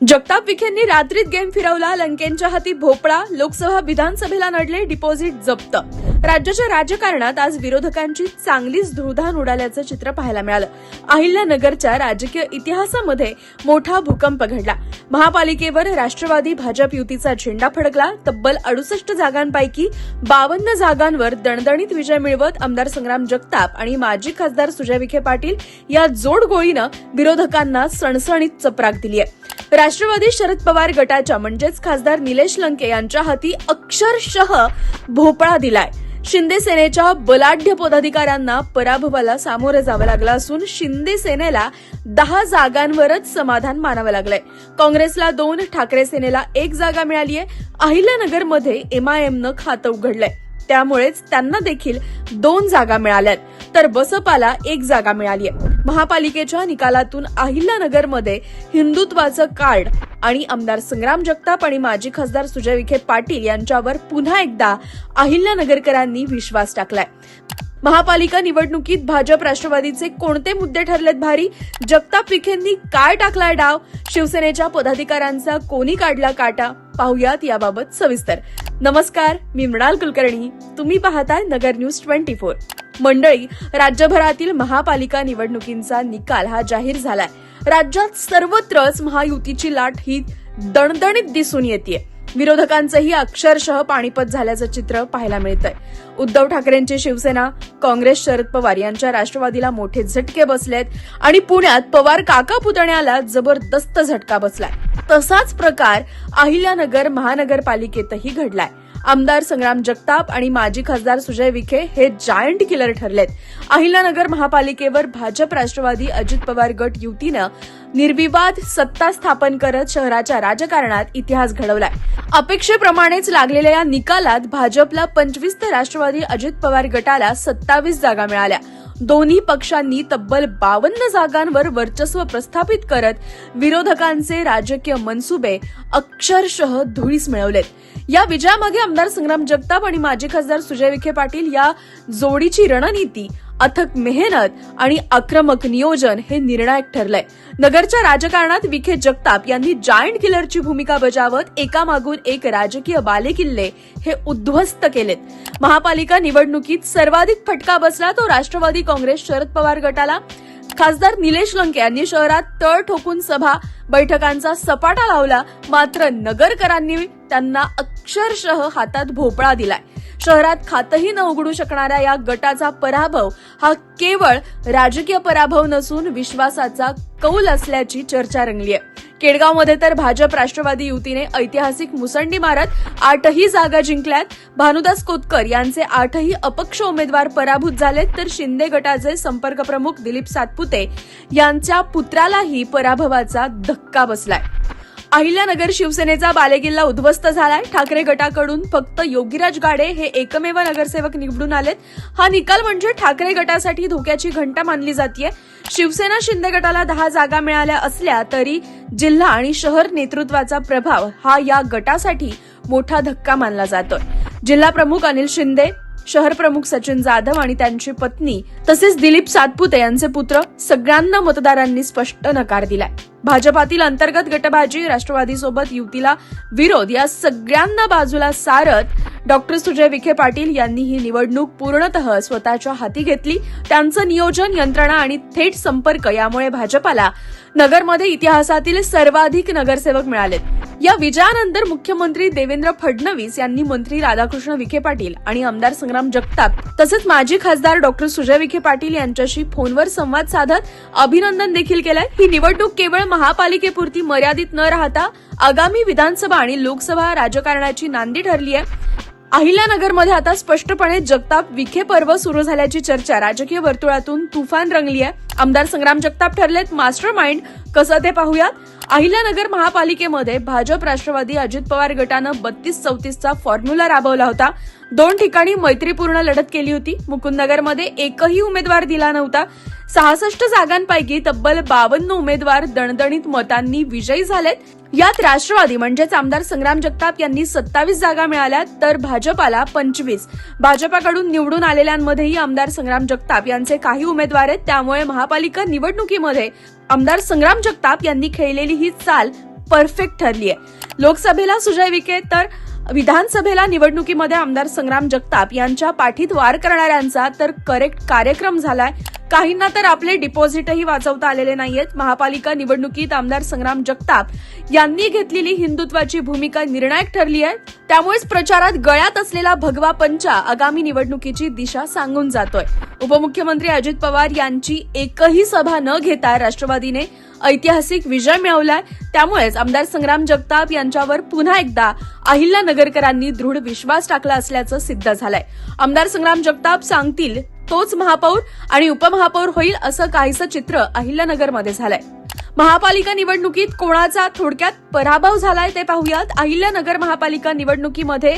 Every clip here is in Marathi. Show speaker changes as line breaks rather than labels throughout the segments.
जगताप विखेंनी रात्रीत गेम फिरवला लंकेंच्या हाती भोपळा लोकसभा विधानसभेला नडले डिपॉझिट जप्त. राज्याच्या राजकारणात आज विरोधकांची चांगलीच धुळधाण उडाल्याचं चित्र पाहायला मिळालं. अहिल्यानगरच्या राजकीय इतिहासामध्ये मोठा भूकंप घडला. महापालिकेवर राष्ट्रवादी भाजप युतीचा झेंडा फडकला तब्बल अडुसष्ट जागांपैकी बावन्न जागांवर दणदणीत विजय मिळवत आमदार संग्राम जगताप आणि माजी खासदार सुजय विखे पाटील या जोडगोळीनं विरोधकांना सणसणीत चपराक दिली आहे राष्ट्रवादी शरद पवार गटाच्या म्हणजेच खासदार निलेश लंके यांच्या हाती अक्षरशः भोपळा दिलाय. शिंदे सेनेच्या बलाढ्य पदाधिकाऱ्यांना पराभवाला सामोरं जावं लागलं असून शिंदे सेनेला दहा जागांवरच समाधान मानावं लागलंय. काँग्रेसला दोन ठाकरे सेनेला एक जागा मिळालीय. अहिल्यानगरमध्ये एमआयएमनं खातं उघडलंय. त्यामुळेच त्यांना देखील दोन जागा मिळाल्यात. तर बसपाला एक जागा मिळाली आहे महापालिकेच्या निकालातून अहिल्यानगरमध्ये हिंदुत्वाचं कार्ड आणि आमदार संग्राम जगताप आणि माजी खासदार सुजय विखे पाटील यांच्यावर पुन्हा एकदा अहिल्यानगरकरांनी विश्वास टाकलाय. महापालिका निवडणुकीत भाजप राष्ट्रवादीचे कोणते मुद्दे ठरलेत भारी? जगताप विखेंनी काय टाकलाय डाव? शिवसेनेच्या पदाधिकाऱ्यांचा कोणी काढला काटा? पाहुयात याबाबत सविस्तर. नमस्कार मी मृणाल कुलकर्णी. तुम्ही पाहताय नगर न्यूज ट्वेंटी फोर. मंडळी राज्यभरातील महापालिका निवडणुकींचा निकाल हा जाहीर झालाय. राज्यात सर्वत्रच महायुतीची लाट ही दणदणीत दिसून येते विरोधकांचंही अक्षरशः पाणीपत झाल्याचं चित्र पाहायला मिळतंय. उद्धव ठाकरेंची शिवसेना काँग्रेस शरद पवार यांच्या राष्ट्रवादीला मोठे झटके बसलेत आणि पुण्यात पवार काका पुतण्याला जबरदस्त झटका बसलाय. तसाच प्रकार अहिल्यानगर महानगरपालिकेतही घडलाय. आमदार संग्राम जगताप आणि माजी खासदार सुजय विखे हे जायंट किलर ठरलेत. अहिल्यानगर महापालिकेवर भाजप राष्ट्रवादी अजित पवार गट युतीनं निर्विवाद सत्ता स्थापन करत शहराच्या राजकारणात इतिहास घडवलाय. अपेक्षेप्रमाणेच लागलेल्या या निकालात भाजपला पंचवीस तर राष्ट्रवादी अजित पवार गटाला सत्तावीस जागा मिळाल्या. दोन्ही पक्षांनी तब्बल बावन्न जागांवर वर्चस्व प्रस्थापित करत विरोधकांचे राजकीय मनसुबे अक्षरशः धुळीस मिळवलेत. या विजयामागे आमदार संग्राम जगताप आणि माजी खासदार सुजय विखे पाटील या जोडीची रणनीती अथक मेहनत आणि आक्रमक नियोजन हे निर्णायक ठरलंय. नगरच्या राजकारणात विखे जगताप यांनी जायंट किलरची भूमिका बजावत एकामागून एक राजकीय बालेकिल्ले हे उद्ध्वस्त केलेत. महापालिका निवडणुकीत सर्वाधिक फटका बसला तो राष्ट्रवादी काँग्रेस शरद पवार गटाला. खासदार निलेश लंके यांनी शहरात तळ ठोकून सभा बैठकांचा सपाटा लावला मात्र नगरकरांनी त्यांना अक्षरशः हातात भोपळा दिलाय. शहरात खातही न उघडू शकणाऱ्या या गटाचा पराभव हा केवळ राजकीय पराभव नसून विश्वासाचा कौल असल्याची चर्चा रंगली आहे. केडगावमध्ये तर भाजप राष्ट्रवादी युतीने ऐतिहासिक मुसंडी मारत आठही जागा जिंकल्यात. भानुदास कोतकर यांचे आठही अपक्ष उमेदवार पराभूत झालेत तर शिंदे गटाचे संपर्क प्रमुख दिलीप सातपुते यांच्या पुत्रालाही पराभवाचा धक्का बसलाय. अहिल्यानगर शिवसेनेचा बालेकिल्ला उद्ध्वस्त झालाय. ठाकरे गटाकडून फक्त योगीराज गाडे हे एकमेव नगरसेवक निवडून आलेत. हा निकाल म्हणजे ठाकरे गटासाठी धोक्याची घंटा मानली जातीय. शिवसेना शिंदे गटाला दहा जागा मिळाल्या असल्या तरी जिल्हा आणि शहर नेतृत्वाचा प्रभाव हा या गटासाठी मोठा धक्का मानला जातोय. जिल्हा प्रमुख अनिल शिंदे शहर प्रमुख सचिन जाधव आणि त्यांची पत्नी तसेच दिलीप सातपुते यांचे पुत्र सगळ्यांना मतदारांनी स्पष्ट नकार दिलाय. भाजपातील अंतर्गत गटबाजी राष्ट्रवादीसोबत युतीला विरोध या सगळ्यांना बाजूला सारत डॉक्टर सुजय विखे पाटील यांनी ही निवडणूक पूर्णतः स्वतःच्या हाती घेतली. त्यांचं नियोजन यंत्रणा आणि थेट संपर्क यामुळे भाजपाला नगरमध्ये इतिहासातील सर्वाधिक नगरसेवक मिळालेत. या विजयानंतर मुख्यमंत्री देवेंद्र फडणवीस यांनी मंत्री राधाकृष्ण विखे पाटील आणि आमदार संग्राम जगताप तसंच माजी खासदार डॉक्टर सुजय विखे पाटील यांच्याशी फोनवर संवाद साधत अभिनंदन देखील केलंय. ही निवडणूक केवळ महापालिकेपुरती मर्यादित न राहता आगामी विधानसभा आणि लोकसभा राजकारणाची नांदी ठरली आहे अहिल्यानगरमध्ये आता स्पष्टपणे जगताप विखे पर्व सुरू झाल्याची चर्चा. राजकीय वर्तुळातून तुफान रंगली आहे आमदार संग्राम जगताप ठरलेत मास्टर माइंड कसं ते पाहूयात? अहिल्यानगर महापालिकेमध्ये भाजप राष्ट्रवादी अजित पवार गटानं बत्तीस चौतीसचा फॉर्म्युला राबवला होता. दोन ठिकाणी मैत्रीपूर्ण लढत केली होती. मुकुंदनगरमध्ये एकही उमेदवार दिला नव्हता. सहासष्ट जागांपैकी तब्बल बावन्न उमेदवार दणदणीत मतांनी विजयी झालेत. यात राष्ट्रवादी म्हणजेच आमदार संग्राम जगताप यांनी सत्तावीस जागा मिळाल्या तर भाजपाला पंचवीस. भाजपाकडून निवडून आलेल्यांमध्येही आमदार संग्राम जगताप यांचे काही उमेदवार आहेत. त्यामुळे महापालिका निवडणुकीमध्ये आमदार संग्राम जगताप यांनी खेळलेली ही चाल परफेक्ट ठरली आहे लोकसभेला सुजय विखे तर विधानसभेला निवडणुकीमध्ये आमदार संग्राम जगताप यांच्या पाठीत वार करणाऱ्यांचा तर करेक्ट कार्यक्रम झालाय. काहींना तर आपले डिपॉझिटही वाचवता आलेले नाहीयेत. महापालिका निवडणुकीत आमदार संग्राम जगताप यांनी घेतलेली हिंदुत्वाची भूमिका निर्णायक ठरली आहे. त्यामुळेच प्रचारात गळ्यात असलेला भगवा पंचा आगामी निवडणुकीची दिशा सांगून जातोय. उपमुख्यमंत्री अजित पवार यांची एकही सभा न घेता राष्ट्रवादीने ऐतिहासिक विजय मिळवलाय. त्यामुळेच आमदार संग्राम जगताप यांच्यावर पुन्हा एकदा अहिल्या नगरकरांनी दृढ विश्वास टाकला असल्याचं सिद्ध झालंय. आमदार संग्राम जगताप सांगतील तोच महापौर आणि उपमहापौर होईल असं काहीसं चित्र अहिल्यानगरमध्ये झालंय. महापालिका निवडणुकीत कोणाचा थोडक्यात पराभव झालाय ते पाहूयात. अहिल्यानगर महापालिका निवडणुकीमध्ये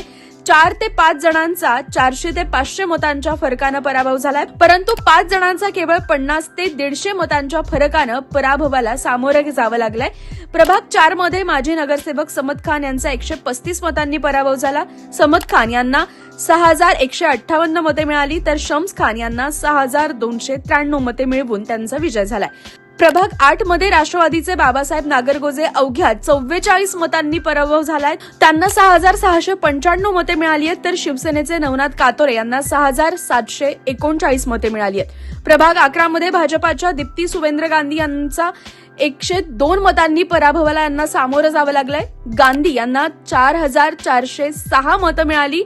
चार ते पाच जणांचा चारशे ते पाचशे मतांच्या फरकानं पराभव झालाय. परंतु पाच जणांचा केवळ पन्नास ते दीडशे मतांच्या फरकानं पराभवाला सामोरं जावं लागलंय. प्रभाग चारमध्ये माजी नगरसेवक समद खान यांचा एकशे पस्तीस मतांनी पराभव झाला. समद खान यांना सहा हजार एकशे अठ्ठावन्न मते मिळाली तर शम्स खान यांना सहा हजार दोनशे त्र्याण्णव मते मिळवून त्यांचा विजय झालाय. प्रभाग आठमध्ये राष्ट्रवादीचे बाबासाहेब नागरगोजे अवघ्या चव्वेचाळीस मतांनी पराभव झालाय. त्यांना सहा हजार सहाशे पंच्याण्णव मते मिळाली आहेत तर शिवसेनेचे नवनाथ कातोरे यांना सहा हजार सातशे एकोणचाळीस मते मिळाली आहेत. प्रभाग अकरा मध्ये भाजपाच्या दीप्ती सुवेंद्र गांधी यांचा एकशे दोन मतांनी पराभवाला यांना सामोरं जावं लागलंय. गांधी यांना चार हजार चारशे सहा मतं मिळाली.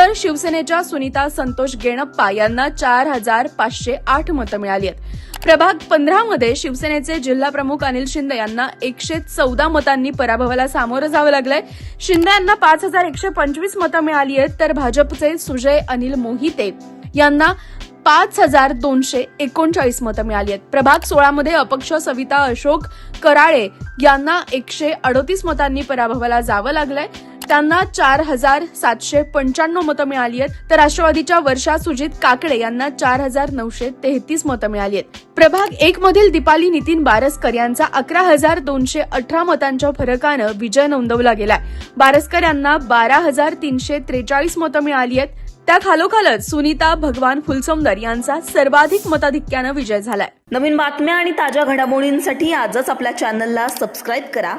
तर शिवसेनेच्या सुनीता संतोष गेणप्पा यांना चार हजार पाचशे आठ मतं मिळाली आहेत. प्रभाग पंधरामध्ये शिवसेनेचे जिल्हा प्रमुख अनिल शिंदे यांना एकशे चौदा मतांनी पराभवाला सामोरं जावं लागलंय. शिंदे यांना पाच हजार एकशे पंचवीस मतं मिळाली आहेत तर भाजपचे सुजय अनिल मोहिते यांना पाच हजार दोनशे एकोणचाळीस मतं मिळाली आहेत. प्रभाग सोळामध्ये अपक्ष सविता अशोक कराळे यांना एकशे अडोतीस मतांनी पराभवाला जावं लागलंय. त्यांना चार हजार सातशे पंच्याण्णव मतं मिळाली आहेत. तर राष्ट्रवादीच्या वर्षा सुजित काकडे यांना चार हजार नऊशे तेहतीस मतं मिळाली आहेत. प्रभाग एक मधील दीपाली नितीन बारसकर यांचा अकरा हजार दोनशे अठरा मतांच्या फरकानं विजय नोंदवला गेलाय. बारसकर यांना बारा हजार तीनशे त्रेचाळीस मतं मिळाली आहेत. त्या खालोखालच सुनीता भगवान फुलसौंदर यांचा सर्वाधिक मताधिक्यानं विजय झालाय.
नवीन बातम्या आणि ताज्या घडामोडींसाठी आजच आपल्या चॅनलला सबस्क्राईब करा.